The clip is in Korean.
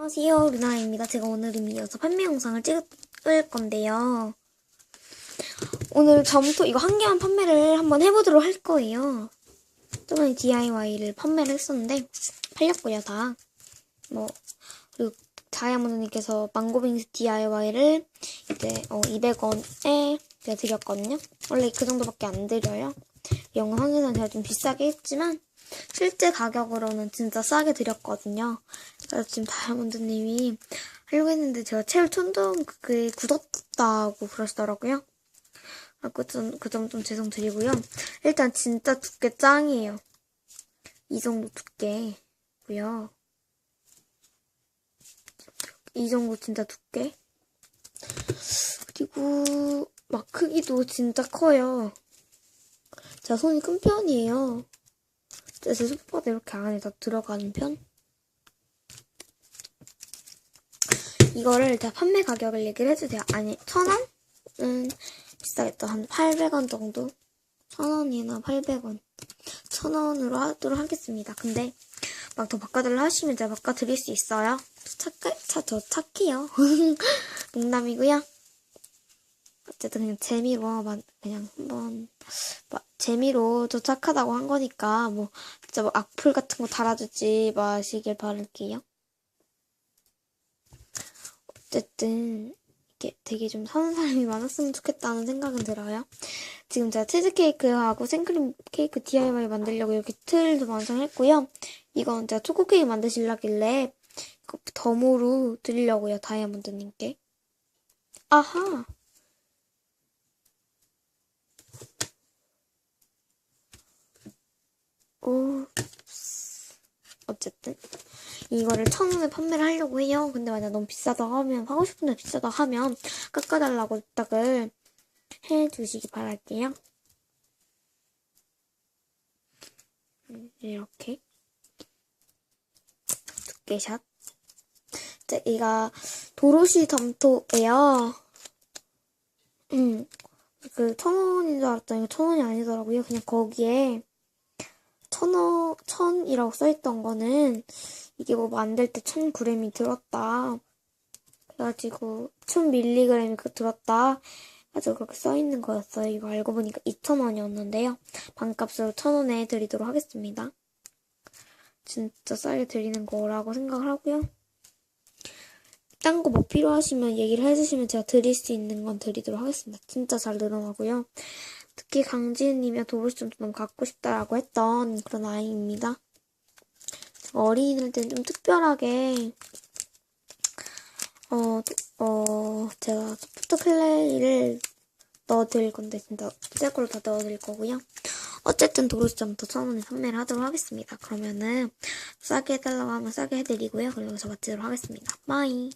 안녕하세요 루나입니다. 제가 오늘은 이어서 판매 영상을 찍을 건데요. 오늘 점토 이거 한 개만 판매를 한번 해보도록 할 거예요. 저번에 DIY를 판매를 했었는데 팔렸고요 다. 뭐 그리고 다이아몬드님께서 망고빙스 DIY를 이제 어, 200원에 제가 드렸거든요. 원래 그 정도밖에 안 드려요. 한계는 제가 좀 비싸게 했지만 실제 가격으로는 진짜 싸게 드렸거든요. 그래서 지금 다이아몬드님이 하려고 했는데 제가 채울 천둥 그게 굳었다고 그러시더라고요. 아, 그점 좀 죄송드리고요. 일단 진짜 두께 짱이에요. 이 정도 두께고요. 이 정도 진짜 두께. 그리고 막 크기도 진짜 커요. 제가 손이 큰 편이에요. 제 손바닥 이렇게 안에 다 들어가는 편? 이거를 제가 판매 가격을 얘기를 해주세요. 아니, 천 원? 은 비싸겠다. 한 800원 정도? 천 원이나 800원. 천 원으로 하도록 하겠습니다. 근데 막 더 바꿔달라 하시면 제가 바꿔드릴 수 있어요. 저 착해, 저, 저 착해요. 농담이고요. 어쨌든 그냥 재미로 만- 그냥 한번 막 재미로 저 착하다고 한 거니까 뭐 진짜 뭐 악플 같은 거 달아주지 마시길 바랄게요. 어쨌든 이게 되게 좀 사는 사람이 많았으면 좋겠다는 생각은 들어요. 지금 제가 치즈케이크하고 생크림 케이크 DIY 만들려고 이렇게 틀도 완성했고요. 이건 제가 초코 케이크 만드시려길래 이거 덤으로 드리려고요. 다이아몬드님께. 아하. 오. 어쨌든 이거를 천 원에 판매를 하려고 해요. 근데 만약 너무 비싸다 하면 하고 싶은데 비싸다 하면 깎아달라고 부탁을 해주시기 바랄게요. 음, 이렇게 두께샷. 이제 이가 도로시 점토예요. 음, 그 천 원인 줄 알았더니 천 원이 아니더라고요. 그냥 거기에 천원, 천이라고 써있던 거는 이게 뭐 만들 때천 그램이 들었다. 그래가지고 천 밀리그램이 그 들었다. 그래서 그렇게 써있는 거였어요. 이거 알고 보니까 2,000원이었는데요. 반값으로 1,000원에 드리도록 하겠습니다. 진짜 싸게 드리는 거라고 생각을 하고요. 딴 거 뭐 필요하시면 얘기를 해주시면 제가 드릴 수 있는 건 드리도록 하겠습니다. 진짜 잘 늘어나고요. 특히 강지은님이 도로시 좀 너무 갖고 싶다라고 했던 그런 아이입니다. 어린이들 때는 좀 특별하게 어, 어, 제가 소프트 클레이를 넣어드릴 건데 진짜 새 걸로 다 넣어드릴 거고요. 어쨌든 도로시점부터 천원에 판매를 하도록 하겠습니다. 그러면은 싸게 해달라고 하면 싸게 해드리고요. 그리고 저 마치도록 하겠습니다. 바이.